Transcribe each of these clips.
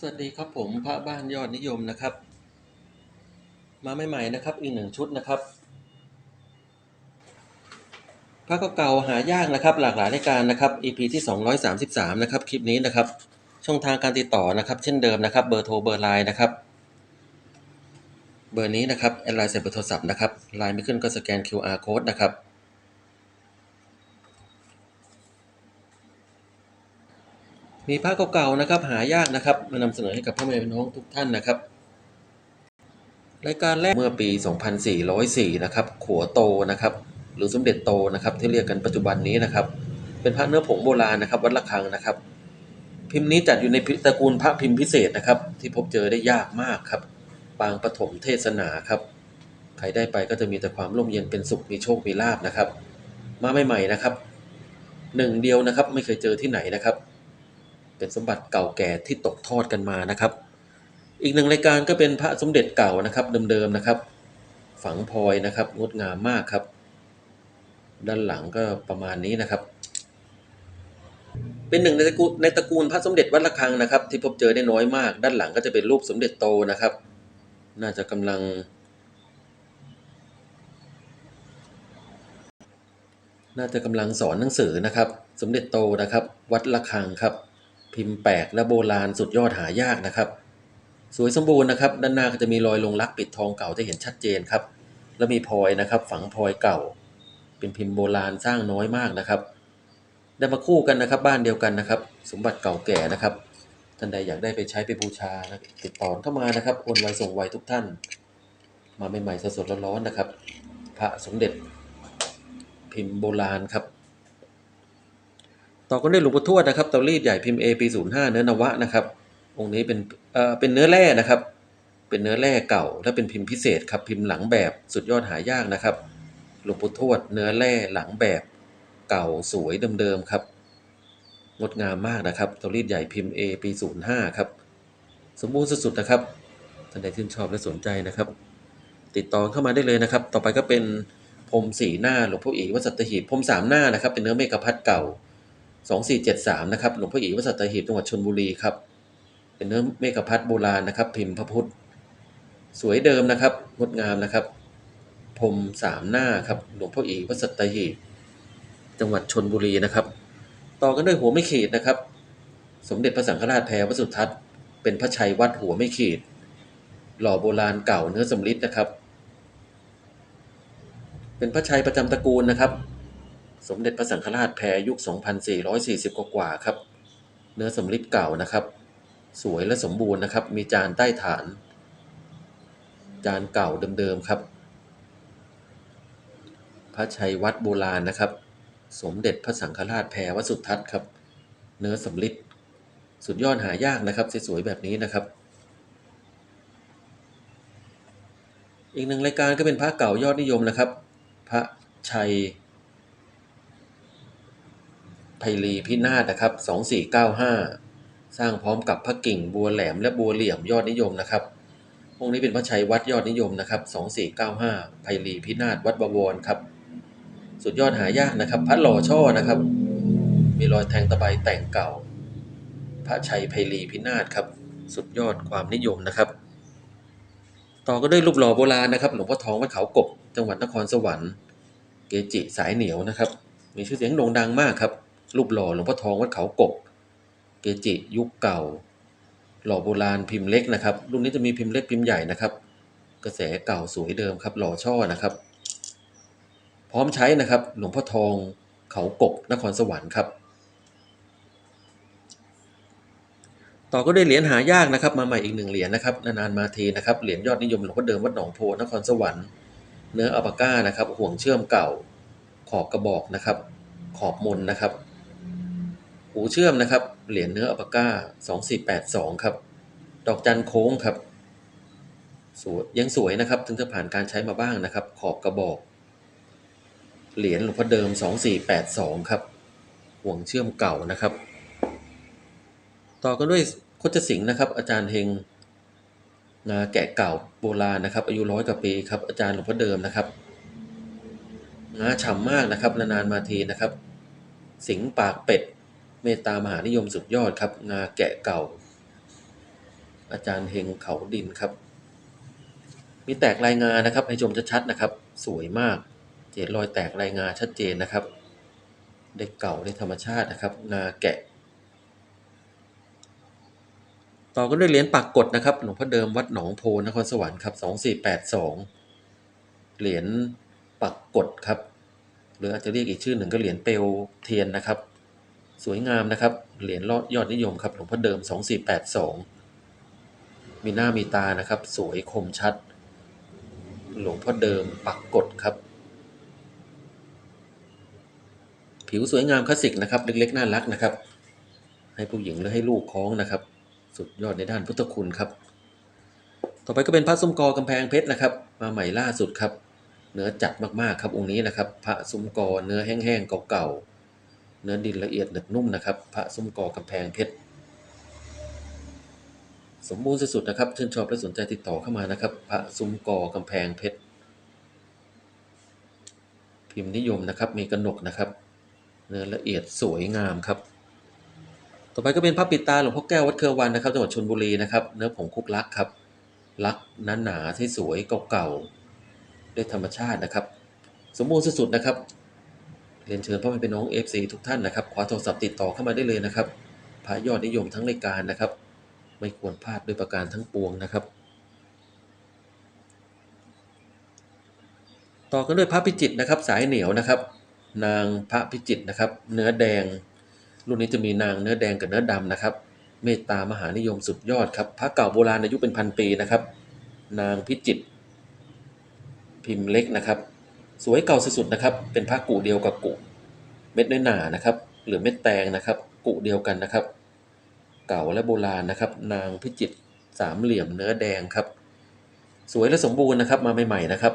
สวัสดีครับผมพระบ้านยอดนิยมนะครับ มาใหม่ๆนะครับอีกหนึ่งชุดนะครับ พระเก่าๆหายากนะครับ หลากหลายรายการนะครับ EP ที่ 233 นะครับ คลิปนี้นะครับ ช่องทางการติดต่อนะครับ เช่นเดิมนะครับ เบอร์โทรเบอร์ไลน์นะครับ เบอร์นี้นะครับแอดไลน์ใส่เบอร์โทรศัพท์นะครับไลน์ไม่ขึ้นก็สแกน QR code นะครับ มีพระเก่าๆนะครับ หายากนะครับ มานำเสนอให้กับพ่อแม่พี่น้องทุกท่านนะครับ รายการแรกเมื่อปี 2404 นะครับขัวโตนะครับ หรือสมเด็จโตนะครับ ที่เรียกกันปัจจุบันนี้นะครับ เป็นพระเนื้อผงโบราณนะครับ วัดระฆังนะครับ พิมพ์นี้จัดอยู่ในตระกูลพระพิมพ์พิเศษนะครับ ที่พบเจอได้ยากมากครับ ปางปฐมเทศนาครับ ใครได้ไปก็จะมีแต่ความร่มเย็นเป็นสุขมีโชคมีลาบนะครับ มาใหม่ๆนะครับหนึ่งเดียวนะครับไม่เคยเจอที่ไหนนะครับ เป็นสมบัติเก่าแก่ที่ตกทอดกันมานะครับ อีกหนึ่งรายการก็เป็นพระสมเด็จเก่านะครับเดิมๆนะครับ ฝังพลอยนะครับงดงามมากครับ ด้านหลังก็ประมาณนี้นะครับ เป็นหนึ่งในตระกูลในตระกูลพระสมเด็จวัดระฆังนะครับ ที่พบเจอได้น้อยมาก ด้านหลังก็จะเป็นรูปสมเด็จโตนะครับ น่าจะกำลังน่าจะกำลังสอนหนังสือนะครับ สมเด็จโตนะครับ วัดระฆังครับ พิมพ์แปลกและโบราณสุดยอดหายากนะครับ สวยสมบูรณ์นะครับ ด้านหน้าก็จะมีรอยลงรักปิดทองเก่าที่เห็นชัดเจนครับ แล้วมีพลอยนะครับ ฝังพลอยเก่า เป็นพิมพ์โบราณสร้างน้อยมากนะครับ ได้มาคู่กันนะครับ บ้านเดียวกันนะครับ สมบัติเก่าแก่นะครับท่านใดอยากได้ไปใช้ไปบูชานะติดต่อเข้ามานะครับโอนไวส่งไวทุกท่าน มาใหม่ๆสดๆร้อนๆนะครับ พระสมเด็จพิมพ์โบราณครับ ต่อกันด้วยหลวงปู่ทวดนะครับเตารีดใหญ่พิมพ์ A ปี05เนื้อนวะนะครับ องค์นี้เป็นเอ่อเป็นเนื้อแร่นะครับ เป็นเนื้อแร่เก่าและเป็นพิมพ์พิเศษครับพิมพ์หลังแบบสุดยอดหายากนะครับหลวงปู่ทวดเนื้อแร่หลังแบบเก่าสวยเดิมๆครับงดงามมากนะครับเตารีดใหญ่พิมพ์ A ปี05ครับสมบูรณ์สุดๆนะครับท่านใดชื่นชอบและสนใจนะครับ ติดต่อเข้ามาได้เลยนะครับ ต่อไปก็เป็นพรมสีหน้าหลวงพ่ออีวัดสัตหีบพรมสามหน้านะครับ เป็นเนื้อเมกะพัดเก่า 2473 นะครับ หลวงพ่ออีวัดสัตหีบจังหวัดชลบุรีครับ เป็นเนื้อเมกพัดโบราณนะครับ พิมพ์พระพุทธ สวยเดิมนะครับ งดงามนะครับ พรมสามหน้าครับ หลวงพ่ออีวัดสัตหีบจังหวัดชนบุรีนะครับ ต่อกันด้วยหัวไม่ขีดนะครับ สมเด็จพระสังฆราชแพรวสุทัศน์ เป็นพระชัยวัดหัวไม่ขีด หล่อโบราณเก่าเนื้อสำริดนะครับ เป็นพระชัยประจำตระกูลนะครับ สมเด็จพระสังฆราชแพรยุค 2440 กว่าครับ เนื้อสำริดเก่านะครับ สวยและสมบูรณ์นะครับ มีจานใต้ฐาน จานเก่าเดิมๆครับ พระชัยวัดโบราณนะครับ สมเด็จพระสังฆราชแพรวสุทัศน์ครับ เนื้อสำริดสุดยอดหายากนะครับ สวยๆแบบนี้นะครับ อีกหนึ่งรายการก็เป็นพระเก่ายอดนิยมนะครับ พระชัย ไพลีพินาศนะครับ 2495 สร้างพร้อมกับพระกิ่งบัวแหลมและบัวเหลี่ยมยอดนิยมนะครับองค์นี้เป็นพระชัยวัดยอดนิยมนะครับ 2495ไพลีพินาศวัดบวรครับ สุดยอดหายากนะครับ พระหล่อช่อนะครับ มีรอยแทงตะไบแต่งเก่า พระชัยไพลีพินาศครับ สุดยอดความนิยมนะครับ ต่อก็ด้วยรูปหล่อโบราณนะครับ หลวงพ่อทองวัดเขากบ จังหวัดนครสวรรค์ เกจิสายเหนียวนะครับ มีชื่อเสียงโด่งดังมากครับ รูปหล่อหลวงพ่อทองวัดเขากบ เกจิยุคเก่า หล่อโบราณพิมพ์เล็กนะครับ รุ่นนี้จะมีพิมพ์เล็กพิมพ์ใหญ่นะครับ กระแสเก่าสวยเดิมครับ หล่อช่อนะครับ พร้อมใช้นะครับ หลวงพ่อทองเขากบนครสวรรค์ครับต่อก็ได้เหรียญหายากนะครับ มาใหม่อีกหนึ่งเหรียญนะครับนานๆมาทีนะครับเหรียญยอดนิยมหลวงพ่อเดิมวัดหนองโพนครสวรรค์ เนื้ออัปก้านะครับ ห่วงเชื่อมเก่า ขอบกระบอกนะครับ ขอบมนนะครับ หูเชื่อมนะครับ เหรียญเนื้ออัปาก้า2482 ครับ ดอกจันโค้งครับสวยยังสวยนะครับ ถึงจะผ่านการใช้มาบ้างนะครับ ขอบกระบอก เหรียญหลวงพ่อเดิม 2482 ครับ ห่วงเชื่อมเก่านะครับ ต่อกันด้วยโคชสิงห์นะครับ อาจารย์เฮงงาแกะเก่าโบราณนะครับ อายุร้อยกว่าปีครับ อาจารย์หลวงพ่อเดิมนะครับงาฉ่ำมากนะครับ นานๆมาทีนะครับ สิงปากเป็ด เมตตามหานิยมสุดยอดครับงาแกะเก่า อาจารย์เฮงเขาดินครับ มีแตกรายงานนะครับ ให้ชมชัดๆนะครับ สวยมากเห็นรอยแตกรายงานชัดเจนนะครับ เด็กเก่าในธรรมชาตินะครับงาแกะ ต่อกันด้วยเหรียญปักกดนะครับ หลวงพ่อเดิมวัดหนองโพนครสวรรค์ครับสองสี่แปดสองเหรียญปักกดครับ หรืออาจจะเรียกอีกชื่อหนึ่งก็เหรียญเปลวเทียนนะครับ สวยงามนะครับ เหรียญยอดนิยมครับหลวงพ่อเดิมสองสี่แปดสองมีหน้ามีตานะครับ สวยคมชัด หลวงพ่อเดิมปักกดครับ ผิวสวยงามคลาสสิกนะครับ เล็กๆ น่ารักนะครับ ให้ผู้หญิงหรือให้ลูกคล้องนะครับ สุดยอดในด้านพุทธคุณครับ ต่อไปก็เป็นพระซุ้มกอกำแพงเพชรนะครับ มาใหม่ล่าสุดครับ เนื้อจัดมากๆครับองค์นี้นะครับ พระซุ้มกอเนื้อแห้งๆเก่าๆ เนื้อดินละเอียดหนึบนุ่มนะครับ พระซุ้มกอกำแพงเพชร สมบูรณ์สุดๆนะครับ ชื่นชอบและสนใจติดต่อเข้ามานะครับ พระซุ้มกอกำแพงเพชร พิมพ์นิยมนะครับ มีกระหนกนะครับ เนื้อละเอียดสวยงามครับ ต่อไปก็เป็นพระปิดตาหลวงพ่อแก้ววัดเครือวันนะครับจังหวัดชลบุรีนะครับ เนื้อผงคุกลักครับ ลักหนาหนาๆที่สวยเก่าๆด้วยธรรมชาตินะครับ สมบูรณ์สุดๆนะครับ เรียนเชิญพ่อแม่พี่น้อง FC ทุกท่านนะครับขอโทรศัพท์ติดต่อเข้ามาได้เลยนะครับพระยอดนิยมทั้งรายการนะครับ ไม่ควรพลาดด้วยประการทั้งปวงนะครับ ต่อกันด้วยพระพิจิตนะครับ สายเหนียวนะครับ นางพระพิจิตนะครับ เนื้อแดง รุ่นนี้จะมีนางเนื้อแดงกับเนื้อดำนะครับ เมตตามหานิยมสุดยอดครับพระเก่าโบราณอายุเป็นพันปีนะครับ นางพิจิตพิมพ์เล็กนะครับ สวยเก่าสุดๆนะครับ เป็นพระกุเดียวกับกุเม็ดน้อยหนานะครับ หรือเม็ดแตงนะครับกุเดียวกันนะครับ เก่าและโบราณนะครับ นางพิจิตสามเหลี่ยมเนื้อแดงครับ สวยและสมบูรณ์นะครับ มาใหม่ๆนะครับ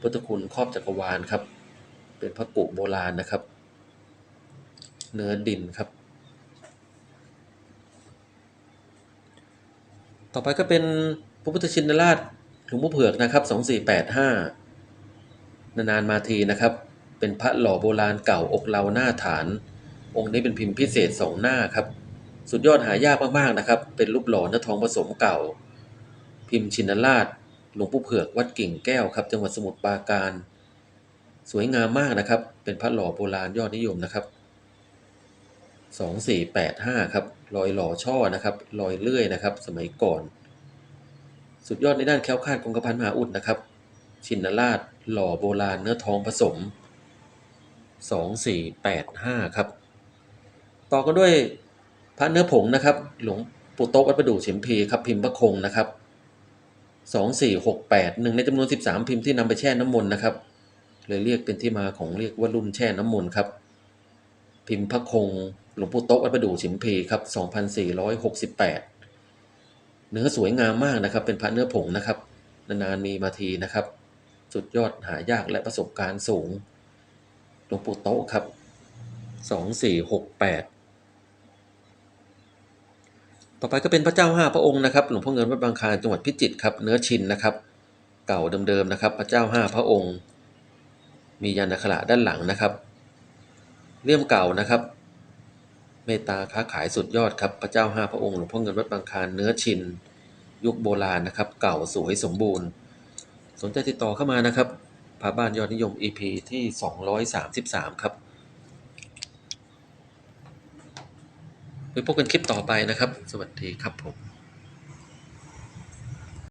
พุทธคุณครอบจักรวาลครับ เป็นพระกุโบราณนะครับ เนื้อดินครับ ต่อไปก็เป็นพระพุทธชินราชหลวงพ่อเผือกนะครับสองสี่แปดห้า นานๆมาทีนะครับ เป็นพระหล่อโบราณเก่าอกเราหน้าฐาน องค์นี้เป็นพิมพ์พิเศษสองหน้าครับ สุดยอดหายากมากๆนะครับ เป็นรูปหล่อเนื้อทองผสมเก่า พิมพ์ชินราชหลวงปู่เผือกวัดกิ่งแก้วครับ จังหวัดสมุทรปราการ สวยงามมากนะครับ เป็นพระหล่อโบราณยอดนิยมนะครับสองสี่แปดห้าครับรอยหล่อช่อนะครับรอยเลื่อยนะครับ สมัยก่อน สุดยอดในด้านแคล้วคลาดคงกระพันมหาอุดนะครับ ชินราช หล่อโบราณเนื้อทองผสมสองสี่แปดห้าครับ ต่อกันด้วยพระเนื้อผงนะครับ หลวงปู่โต๊ะวัดประดู่เฉิมพีครับพิมพ์พระคงนะครับสองสี่หกแปดหนึ่งในจำนวนสิบสามพิมพ์ที่นำไปแช่น้ำมนต์นะครับเลยเรียกเป็นที่มาของเรียกว่ารุ่นแช่น้ำมนต์ครับ พิมพ์พระคงหลวงปู่โต๊ะวัดประดู่ฉิมพีครับ 2468 เนื้อสวยงามมากนะครับ เป็นพระเนื้อผงนะครับ นานๆมีมาทีนะครับ สุดยอดหายากและประสบการณ์สูงหลวงปู่โต๊ะครับ 2468 ต่อไปก็เป็นพระเจ้าห้าพระองค์นะครับ หลวงพ่อเงินวัดบางคลานจังหวัดพิจิตรครับ เนื้อชินนะครับ เก่าเดิมๆนะครับ พระเจ้าห้าพระองค์ มียันอักขระด้านหลังนะครับเลี่ยมเก่านะครับ เมตตาค้าขายสุดยอดครับพระเจ้าห้าพระองค์หลวงพ่อเงินวัดบางคลานเนื้อชิน ยุคโบราณนะครับ เก่าสวยสมบูรณ์ สนใจติดต่อเข้ามานะครับพาบ้านยอดนิยม EP ที่ 233 ครับไปพบกันคลิปต่อไปนะครับ สวัสดีครับผม